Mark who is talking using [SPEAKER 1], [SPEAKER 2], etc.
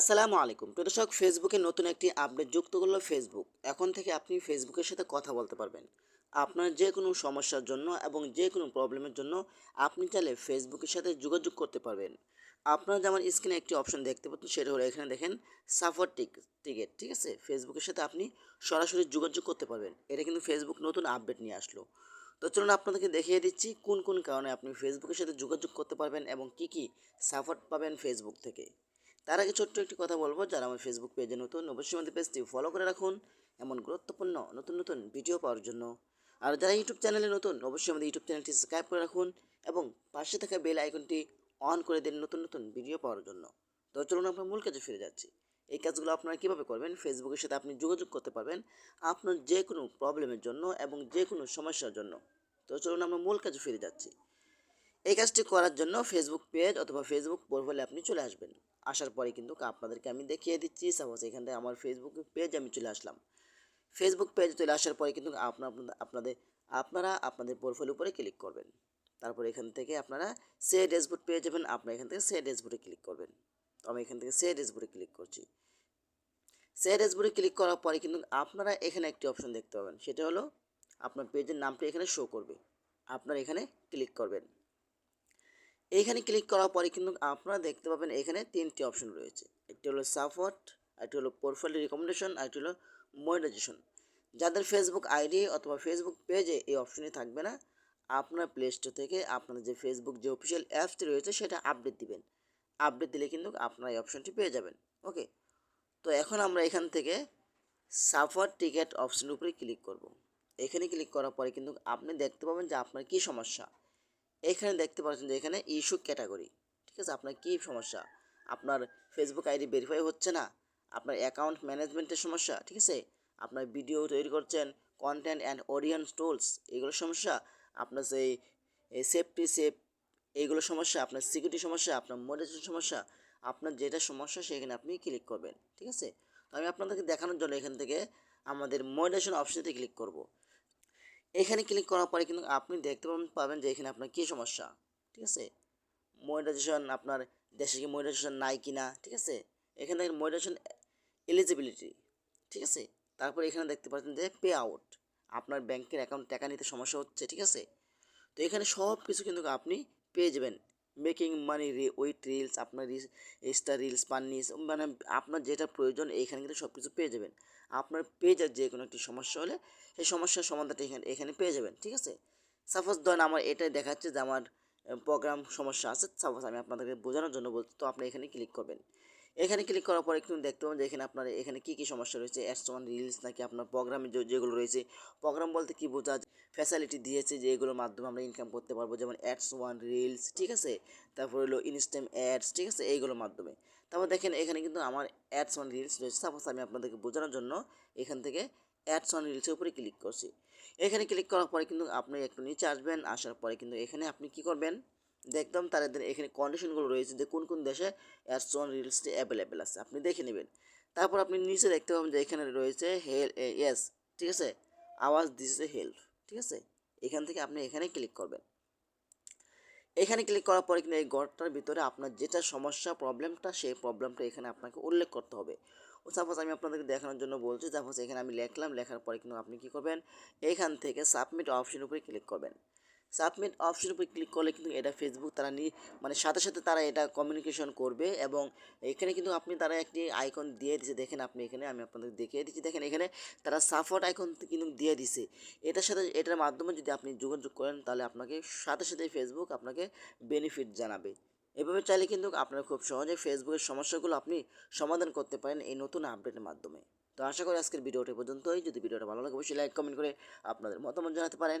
[SPEAKER 1] আসসালামু আলাইকুম। তো দর্শক ফেসবুকে নতুন একটি আপডেট যুক্ত করল ফেসবুক এখন থেকে আপনি ফেসবুকের সাথে কথা বলতে পারবেন। আপনার যে কোনো সমস্যার জন্য এবং যে কোনো প্রবলেমের জন্য আপনি চাইলে ফেসবুকের সাথে যোগাযোগ করতে পারবেন। আপনারা যেমন স্ক্রিনে একটি অপশন দেখতে পাচ্ছেন, সেটা হলো এখানে দেখেন সাফার টিকেট ঠিক আছে? ফেসবুকের সাথে আপনি সরাসরি যোগাযোগ করতে পারবেন। এটা কিন্তু ফেসবুক নতুন আপডেট নিয়ে আসলো। তো চলুন আপনাদেরকে দেখিয়ে দিচ্ছি, কোন কোন কারণে আপনি ফেসবুকের সাথে যোগাযোগ করতে পারবেন এবং কি কি সাপোর্ট পাবেন ফেসবুক থেকে। তার আগে ছোট্ট একটি কথা বলব, যারা আমার ফেসবুক পেজে নতুন, অবশ্যই আমাদের পেজটি ফলো করে রাখুন। এমন গুরুত্বপূর্ণ, নতুন নতুন ভিডিও পাওয়ার জন্য। আর যারা ইউটিউব চ্যানেলে নতুন, অবশ্যই আমাদের ইউটিউব চ্যানেলটি সাবস্ক্রাইব করে রাখুন এবং পাশে থাকা বেল আইকনটি অন করে দিন নতুন নতুন ভিডিও পাওয়ার জন্য। তো চলুন আমরা মূল কাজে ফিরে যাচ্ছি। এই কাজগুলো আপনারা কীভাবে করবেন? ফেসবুকের সাথে আপনি যোগাযোগ করতে পারবেন আপনার যে কোনো প্রবলেমের জন্য এবং যে কোনো সমস্যার জন্য। তো চলুন আমরা মূল কাজে ফিরে যাচ্ছি। এই কাজটি করার জন্য ফেসবুক পেজ অথবা ফেসবুক প্রোফাইলে আপনি চলে আসবেন। আসার পরে কিন্তু আপনাদেরকে আমি দেখিয়ে দিচ্ছি। সাপোজ এখান থেকে আমার ফেসবুক পেজ আমি চলে আসলাম। ফেসবুক পেজ চলে আসার পরে কিন্তু আপনার আপনাদের আপনারা আপনাদের প্রোফাইল উপরে ক্লিক করবেন। তারপর এখান থেকে আপনারা সে ড্যাশবোর্ড পেয়ে যাবেন। আপনারা এখান থেকে সে ড্যাশবোর্ডে ক্লিক করবেন। তো আমি এখান থেকে সে ড্যাশবোর্ডে ক্লিক করছি। সে ড্যাশবোর্ডে ক্লিক করার পরে কিন্তু আপনারা এখানে একটি অপশন দেখতে পাবেন। সেটা হলো আপনার পেজের নামটি এখানে শো করবে। আপনারা এখানে ক্লিক করবেন। এইখানে ক্লিক করার পরে কিন্তু আপনারা দেখতে পাবেন এখানে তিনটি অপশন রয়েছে। একটি হলো সাপোর্ট একটি হলো পোর্টফোলিও রিকমেন্ডেশন একটি হলো মনিটাইজেশন যাদের ফেসবুক আইডি অথবা ফেসবুক পেজে এই অপশনই থাকবে না, আপনার প্লে স্টোর থেকে আপনার যে ফেসবুক যে অফিসিয়াল অ্যাপসটি রয়েছে সেটা আপডেট দিবেন। আপডেট দিলে কিন্তু আপনারা এই অপশনটি পেয়ে যাবেন। ওকে তো এখন আমরা এখান থেকে সাফার টিকেট অপশনের উপরে ক্লিক করব। এখানে ক্লিক করার পরে কিন্তু আপনি দেখতে পাবেন যে আপনার কী সমস্যা। এখানে দেখতে পাচ্ছেন যে এখানে ইস্যু ক্যাটাগরি ঠিক আছে? আপনার কী সমস্যা? আপনার ফেসবুক আইডি ভেরিফাই হচ্ছে না? আপনার অ্যাকাউন্ট ম্যানেজমেন্টের সমস্যা, ঠিক আছে? আপনার ভিডিও তৈরি করছেন কন্টেন্ট অ্যান্ড অডিয়েন্স টুলস এগুলো সমস্যা? আপনার সেই সেফটি সেফ এইগুলো সমস্যা? আপনার সিকিউরিটি সমস্যা? আপনার মনিটাইজেশন সমস্যা? আপনার যেটা সমস্যা, সেখানে আপনি ক্লিক করবেন, ঠিক আছে? তো আমি আপনাদেরকে দেখানোর জন্য এখান থেকে আমাদের মনিটাইজেশন অপশনতে ক্লিক করব। এখানে ক্লিক করার পরে কিন্তু আপনি দেখতে পাবেন যে এখানে আপনার কী সমস্যা, ঠিক আছে? মনিটাইজেশন আপনার দেশে কি মনিটাইজেশন নাই কি না ঠিক আছে? এখানে দেখেন মনিটাইজেশন এলিজিবিলিটি ঠিক আছে? তারপর এখানে দেখতে পাচ্ছেন যে পে আউট আপনার ব্যাংকের অ্যাকাউন্ট টাকা নিতে সমস্যা হচ্ছে, ঠিক আছে? তো এখানে সব কিছু কিন্তু আপনি পেয়ে যাবেন। মেকিং মানি রে উইথ রিলস আপনার ইনস্টা রিলস পাননিস মানে আপনার যেটা প্রয়োজন এখানে কিন্তু সব কিছু পেয়ে যাবেন। আপনার পেজের যে কোনো একটি সমস্যা হলে সেই সমস্যার সমাধানটা এখানে এখানে পেয়ে যাবেন, ঠিক আছে? সাপোজ ধরেন আমার এটাই দেখাচ্ছে যে আমার প্রোগ্রাম সমস্যা আছে সাপোজ আমি আপনাদেরকে বোঝানোর জন্য বলছি, তো আপনি এখানে ক্লিক করবেন। এখানে ক্লিক করার পরে কিন্তু দেখতে পাবেন যে এখানে আপনার এখানে কী কী সমস্যা রয়েছে অ্যাডস ওয়ান রিলস নাকি আপনার প্রোগ্রামে যেগুলো রয়েছে। প্রোগ্রাম বলতে কী বোঝা ফ্যাসিলিটি দিয়েছে যে এগুলোর মাধ্যমে আমরা ইনকাম করতে পারব, যেমন অ্যাডস ওয়ান রিলস ঠিক আছে? তারপর হলো ইনস্টাম অ্যাডস ঠিক আছে? এইগুলোর মাধ্যমে। তারপর দেখেন এখানে কিন্তু আমার অ্যাডস ওয়ান রিলস রয়েছে। সাপোজ আমি আপনাদেরকে বোঝানোর জন্য এখান থেকে অ্যাডস ওয়ান রিলসের উপরে ক্লিক করছি। এখানে ক্লিক করার পরে কিন্তু আপনি একটু নিচে আসবেন, আসার পরে কিন্তু এখানে আপনি কি করবেন? দেখতাম তাদের এখানে কন্ডিশনগুলো রয়েছে যে কোন কোন দেশে অ্যাডস ওয়ান রিলসটি অ্যাভেলেবেল আছে। আপনি দেখে নেবেন। তারপর আপনি নিচে দেখতে পাবেন যে এখানে রয়েছে হেল ইয়েস ঠিক আছে? আওয়াজ দিস এ হেল্প ঠিক আছে? এখান থেকে আপনি এখানে ক্লিক করবেন। এখানে ক্লিক করার পরে কিন্তু এই ঘরটার ভিতরে আপনার যেটা সমস্যা প্রবলেমটা সেই প্রবলেমটা এখানে আপনাকে উল্লেখ করতে হবে। ও সাপোজ আমি আপনাদেরকে দেখানোর জন্য বলছি সাপোজ এখানে আমি লিখলাম, লেখার পরে কিন্তু আপনি কী করবেন? এখান থেকে সাবমিট অপশন উপরে ক্লিক করবেন। সাবমিট অপশন উপরে ক্লিক করলে কিন্তু এটা ফেসবুক তারা নি মানে সাথে সাথে তারা এটা কমিউনিকেশন করবে এবং এখানে কিন্তু আপনি তারা একটি আইকন দিয়ে দিছে দেখেন আপনি এখানে, আমি আপনাদের দেখিয়ে দিচ্ছি। দেখেন এখানে তারা সাপোর্ট আইকন কিন্তু দিয়ে দিছে এটার সাথে, এটার মাধ্যমে যদি আপনি যোগাযোগ করেন তাহলে আপনাকে সাথে সাথে ফেসবুক আপনাকে বেনিফিট জানাবে। এভাবে চাইলে কিন্তু আপনারা খুব সহজে ফেসবুকের সমস্যাগুলো আপনি সমাধান করতে পারেন এই নতুন আপডেটের মাধ্যমে। তো আশা করি আজকের ভিডিওটি পর্যন্তই। যদি ভিডিওটা ভালো লাগে, অবশ্যই লাইক কমেন্ট করে আপনাদের মতামত জানাতে পারেন।